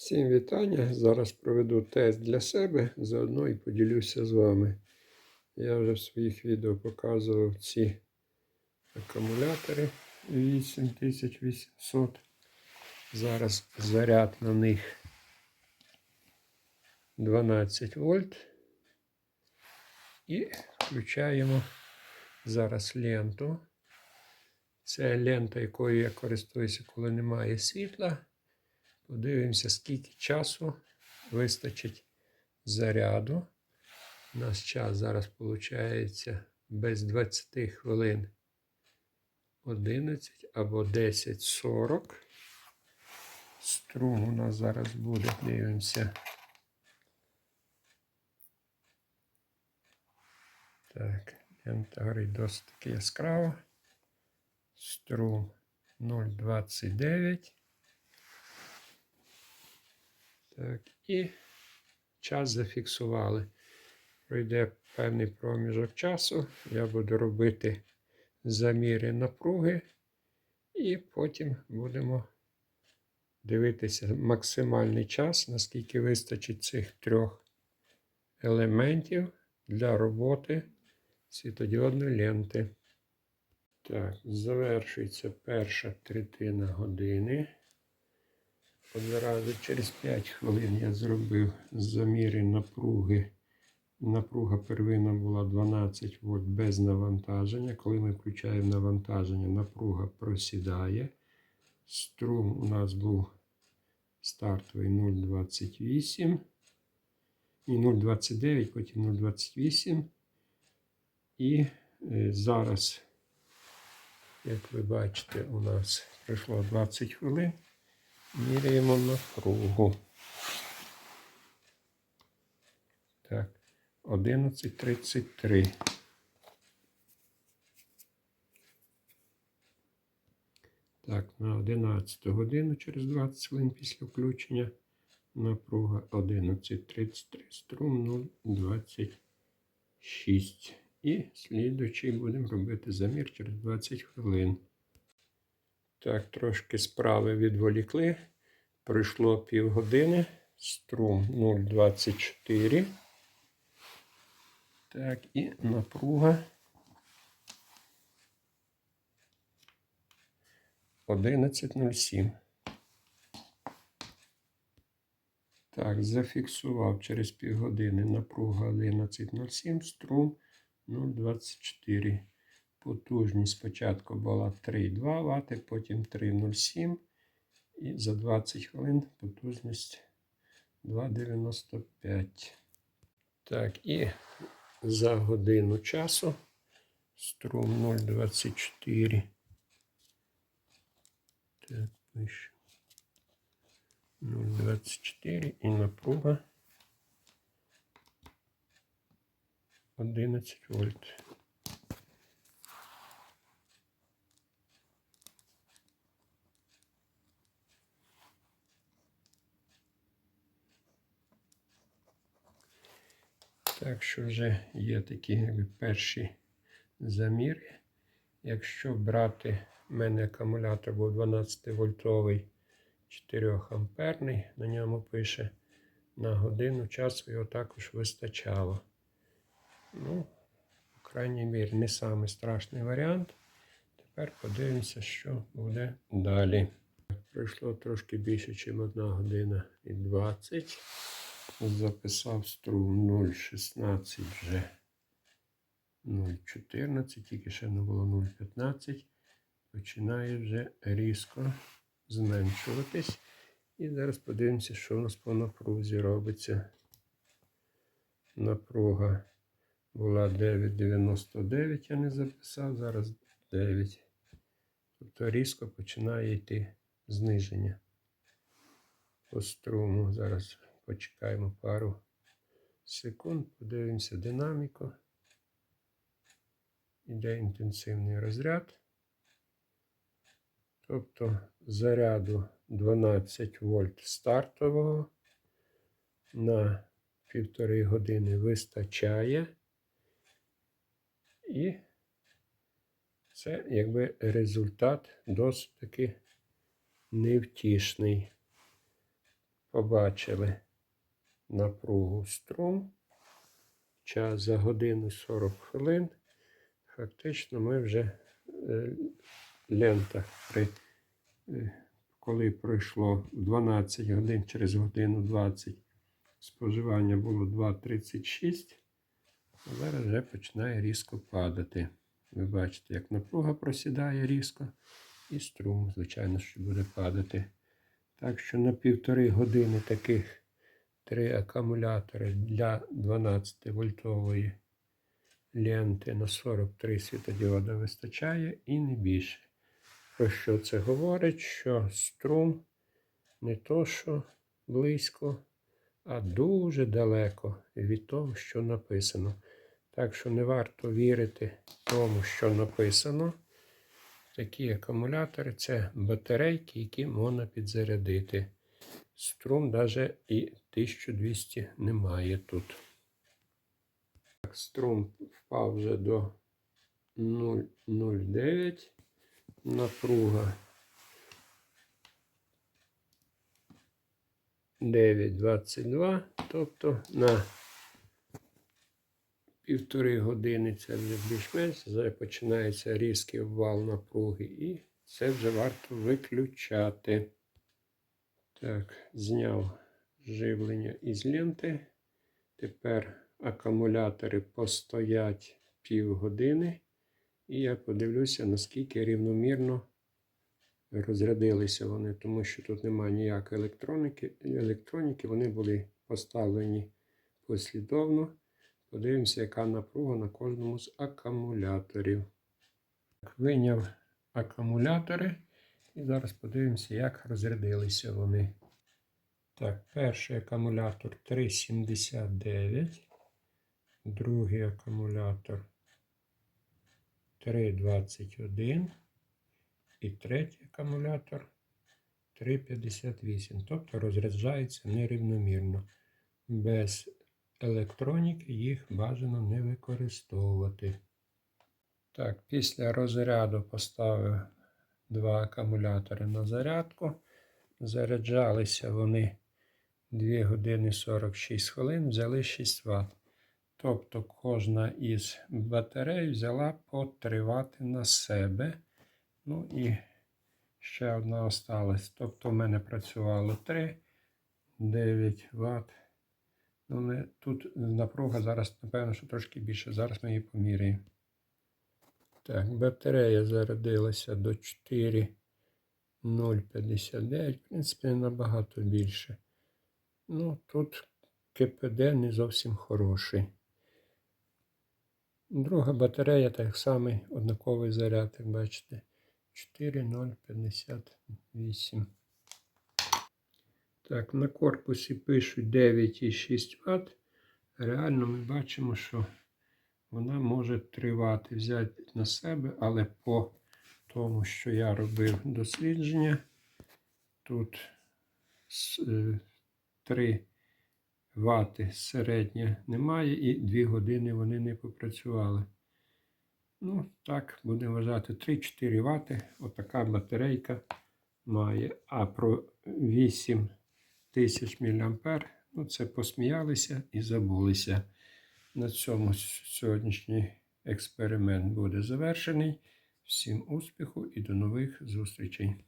Всім вітання. Зараз проведу тест для себе, заодно і поділюся з вами. Я вже в своїх відео показував ці акумулятори 8800. Зараз заряд на них 12 вольт. І включаємо зараз ленту. Це лента, якою я користуюся, коли немає світла. Подивимося, скільки часу вистачить заряду. У нас час зараз виходить без 20 хвилин 11 або 10.40. Струм у нас зараз буде, дивимося. Так, лента горить досить таки яскраво. Струм 0,29. Так, і час зафіксували. Пройде певний проміжок часу. Я буду робити заміри напруги, і потім будемо дивитися максимальний час, наскільки вистачить цих трьох елементів для роботи світодіодної ленти. Так, завершується перша третина години. Одразу через 5 хвилин я зробив заміри напруги. Напруга первинна була 12 вольт без навантаження. Коли ми включаємо навантаження, напруга просідає. Струм у нас був стартовий 0,28. І 0,29, потім 0,28. І зараз, як ви бачите, у нас пройшло 20 хвилин. Міряємо напругу. Так, 11.33. Так, на 11 годину через 20 хвилин після включення напруга 11.33, струм 0,26. І слідуючий будемо робити замір через 20 хвилин. Так, трошки справи відволікли. Пройшло півгодини. Струм 0,24. Так, і напруга 11.07. Так, зафіксував через півгодини напруга 11.07, струм 0,24. Потужність спочатку була 3,2 Вт, потім 3,07 і за 20 хвилин потужність 2,95. Так, і за годину часу струм 0,24. Так, пишу. 0,24 і напруга 11 вольт. Так що вже є такі якби, перші заміри. Якщо брати, в мене акумулятор був 12 вольтовий 4 амперний, на ньому пише на годину часу його також вистачало. Ну, по крайній мірі, не самий страшний варіант. Тепер подивимося, що буде далі. Пройшло трошки більше, ніж 1 година і 20 записав струм 0,16 вже 0,14, тільки ще не було 0,15. Починає вже різко зменшуватись. І зараз подивимося, що у нас по напрузі робиться. Напруга була 9,99, я не записав, зараз 9. Тобто різко починає йти зниження по струму. Зараз Почекаємо пару секунд, подивимося динаміку. Іде інтенсивний розряд. Тобто заряду 12 вольт стартового на півтори години вистачає. І це якби результат досить таки невтішний. побачили напругу струм. Час за годину 40 хвилин. Фактично ми вже е, лента, при, е, коли пройшло 12 годин через годину 20, споживання було 2,36, а зараз вже починає різко падати. Ви бачите, як напруга просідає різко, і струм, звичайно, що буде падати. Так що на півтори години таких три акумулятори для 12 вольтової ленти на 43 світодіода вистачає і не більше. Про що це говорить? Що струм не то, що близько, а дуже далеко від того, що написано. Так що не варто вірити тому, що написано. Такі акумулятори це батарейки, які можна підзарядити. Струм навіть і 1200 немає тут. Так, струм впав вже до 0,09. Напруга 9,22. Тобто на півтори години це вже більш-менш. Зараз починається різкий обвал напруги, і це вже варто виключати. Так, зняв живлення із ленти. Тепер акумулятори постоять півгодини. І я подивлюся, наскільки рівномірно розрядилися вони, тому що тут немає ніякої електроніки. електроніки. Вони були поставлені послідовно. Подивимося, яка напруга на кожному з акумуляторів. Виняв акумулятори. І зараз подивимося, як розрядилися вони. Так, перший акумулятор 3,79. Другий акумулятор 3,21. І третій акумулятор 3,58. Тобто розряджається нерівномірно. Без електроніки їх бажано не використовувати. Так, після розряду поставив два акумулятори на зарядку. Заряджалися вони 2 години 46 хвилин, взяли 6 Вт. Тобто кожна із батарей взяла по 3 Вт на себе. Ну і ще одна осталась. Тобто в мене працювало 3, 9 Вт. Ну, тут напруга зараз, напевно, що трошки більше. Зараз ми її поміряємо. Так, батарея зарядилася до 4,059. В принципі, набагато більше. Ну, тут КПД не зовсім хороший. Друга батарея, так само однаковий заряд, як бачите. 4,058. Так, на корпусі пишуть 9,6 Вт. Реально ми бачимо, що вона може 3 Вт взяти на себе, але по тому, що я робив дослідження, тут 3 Вт середнє немає і 2 години вони не попрацювали. Ну, так, будемо вважати 3-4 Вт. Отака батарейка має. А про 8 тисяч мА, ну це посміялися і забулися. На цьому сьогоднішній експеримент буде завершений. Всім успіху і до нових зустрічей!